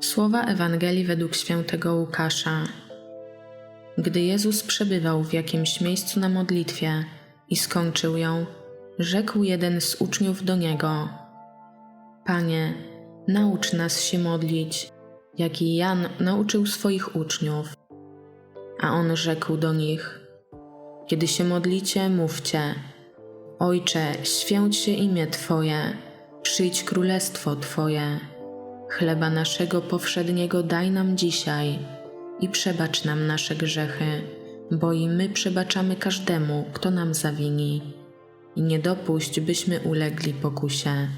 Słowa Ewangelii według świętego Łukasza. Gdy Jezus przebywał w jakimś miejscu na modlitwie i skończył ją, rzekł jeden z uczniów do niego: Panie, naucz nas się modlić, jak i Jan nauczył swoich uczniów. A on rzekł do nich: Kiedy się modlicie, mówcie: Ojcze, święć się imię Twoje, przyjdź królestwo Twoje. Chleba naszego powszedniego daj nam dzisiaj i przebacz nam nasze grzechy, bo i my przebaczamy każdemu, kto nam zawini. I nie dopuść, byśmy ulegli pokusie.